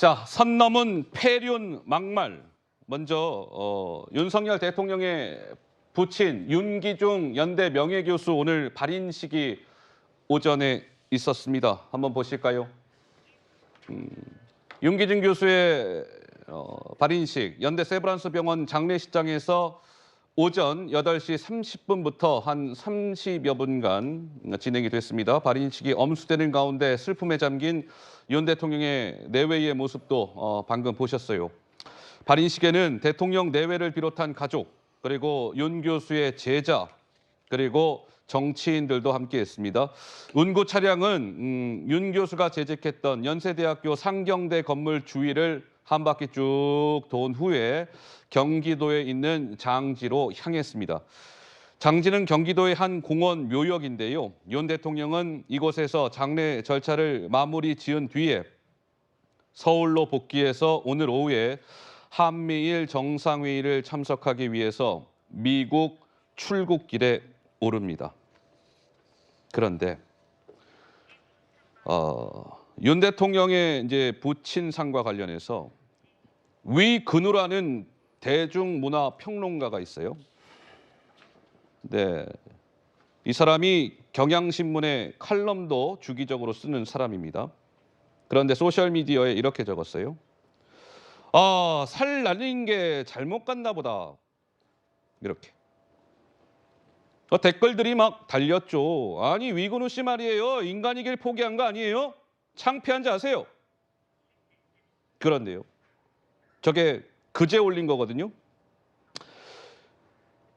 자, 선 넘은 폐륜 막말. 먼저 어, 윤석열 대통령의 부친 윤기중 연대 명예교수 오늘 발인식이 오전에 있었습니다. 한번 보실까요? 음, 윤기중 교수의 어, 발인식 연대 세브란스 병원 장례식장에서 오전 8시 30분부터 한 30여 분간 진행이 됐습니다. 발인식이 엄수되는 가운데 슬픔에 잠긴 윤 대통령의 내외의 모습도 어, 방금 보셨어요. 발인식에는 대통령 내외를 비롯한 가족 그리고 윤 교수의 제자 그리고 정치인들도 함께했습니다. 운구 차량은 음, 윤 교수가 재직했던 연세대학교 상경대 건물 주위를 한 바퀴 쭉돈 후에 경기도에 있는 장지로 향했습니다. 장지는 경기도의 한 공원 묘역인데요. 윤 대통령은 이곳에서 장례 절차를 마무리 지은 뒤에 서울로 복귀해서 오늘 오후에 한미일 정상회의를 참석하기 위해서 미국 출국길에 오릅니다. 그런데 어, 윤 대통령의 이제 부친상과 관련해서 위근우라는 대중문화 평론가가 있어요. 네, 이 사람이 경향신문의 칼럼도 주기적으로 쓰는 사람입니다. 그런데 소셜 미디어에 이렇게 적었어요. 아, 살 날린 게 잘못 갔나 보다. 이렇게. 어, 댓글들이 막 달렸죠. 아니, 위근우 씨 말이에요. 인간이길 포기한 거 아니에요? 창피한 지 아세요? 그런데요. 저게 그제 올린 거거든요.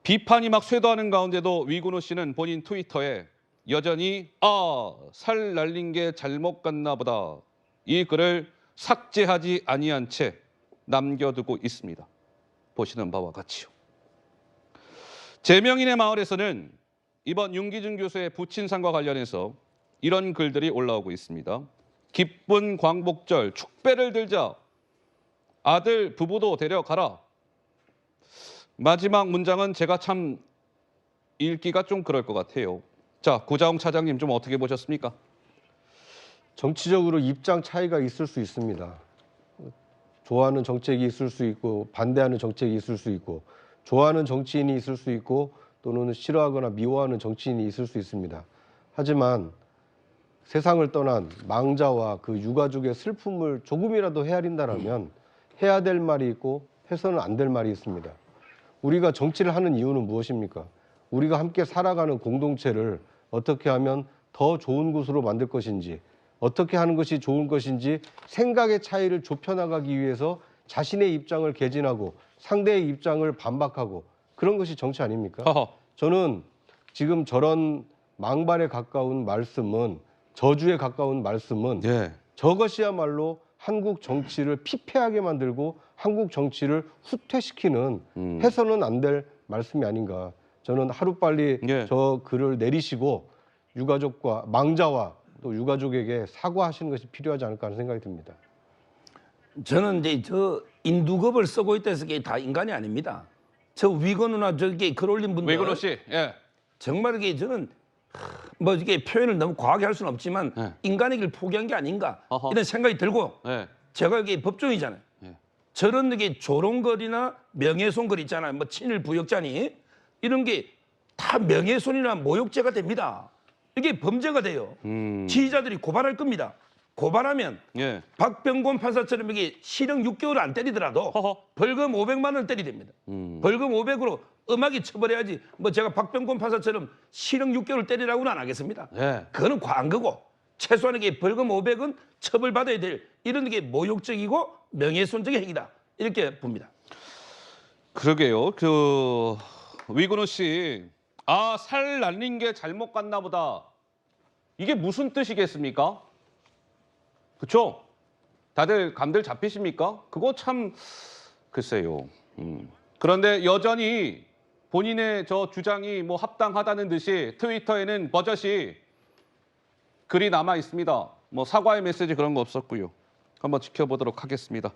비판이 막 쇄도하는 가운데도 위근우 씨는 본인 트위터에 여전히 아, 살 날린 게 잘못 갔나 보다. 이 글을 삭제하지 아니한 채 남겨두고 있습니다. 보시는 바와 같이요. 제명인의 마을에서는 이번 윤기준 교수의 부친상과 관련해서 이런 글들이 올라오고 있습니다. 기쁜 광복절 축배를 들자 아들 부부도 데려가라. 마지막 문장은 제가 참 읽기가 좀 그럴 것 같아요. 자, 구자홍 차장님 좀 어떻게 보셨습니까? 정치적으로 입장 차이가 있을 수 있습니다. 좋아하는 정책이 있을 수 있고 반대하는 정책이 있을 수 있고 좋아하는 정치인이 있을 수 있고 또는 싫어하거나 미워하는 정치인이 있을 수 있습니다. 하지만 세상을 떠난 망자와 그 유가족의 슬픔을 조금이라도 헤아린다라면 해야 될 말이 있고 해서는 안 될 말이 있습니다. 우리가 정치를 하는 이유는 무엇입니까? 우리가 함께 살아가는 공동체를 어떻게 하면 더 좋은 곳으로 만들 것인지 어떻게 하는 것이 좋은 것인지 생각의 차이를 좁혀나가기 위해서 자신의 입장을 개진하고 상대의 입장을 반박하고 그런 것이 정치 아닙니까? 허허. 저는 지금 저런 망발에 가까운 말씀은 저주에 가까운 말씀은 예. 저것이야말로 한국 정치를 피폐하게 만들고 한국 정치를 후퇴시키는 음. 해서는 안 될 말씀이 아닌가. 저는 하루빨리 예. 저 글을 내리시고 유가족과 망자와 또 유가족에게 사과하시는 것이 필요하지 않을까 하는 생각이 듭니다. 저는 이제 저 인두급을 쓰고 있다 해서 이게 다 인간이 아닙니다. 저 위건우나 저게 글 올린 분들 외근호 씨. 예. 정말 이게 저는 하, 뭐 이게 표현을 너무 과하게 할 수는 없지만 네. 인간의 길 포기한 게 아닌가 어허. 이런 생각이 들고 예. 제가 이게 법조이잖아요. 예. 저런 게 조롱글이나 명예훼손글 있잖아요. 뭐 친일 부역자니 이런 게 다 명예훼손이나 모욕죄가 됩니다. 이게 범죄가 돼요. 음. 지휘자들이 고발할 겁니다. 고발하면 예. 박병권 판사처럼 이게 실형 6개월 안 때리더라도 허허. 벌금 500만 원을 때리 됩니다. 음. 벌금 500으로 음악이 처벌해야지 뭐 제가 박병권 판사처럼 실형 6개월 때리라고는 안 하겠습니다. 예. 그거는 과한 거고 최소한 이게 벌금 500은 처벌받아야 될 이런 게 모욕적이고 명예훼손적인 행위다 이렇게 봅니다. 그러게요. 그 위근호 씨, 아 살 날린 게 잘못 갔나 보다. 이게 무슨 뜻이겠습니까? 그렇죠? 다들 감들 잡히십니까? 그거 참 글쎄요. 음. 그런데 여전히 본인의 저 주장이 뭐 합당하다는 듯이 트위터에는 버젓이 글이 남아 있습니다. 뭐 사과의 메시지 그런 거 없었고요. 한번 지켜보도록 하겠습니다.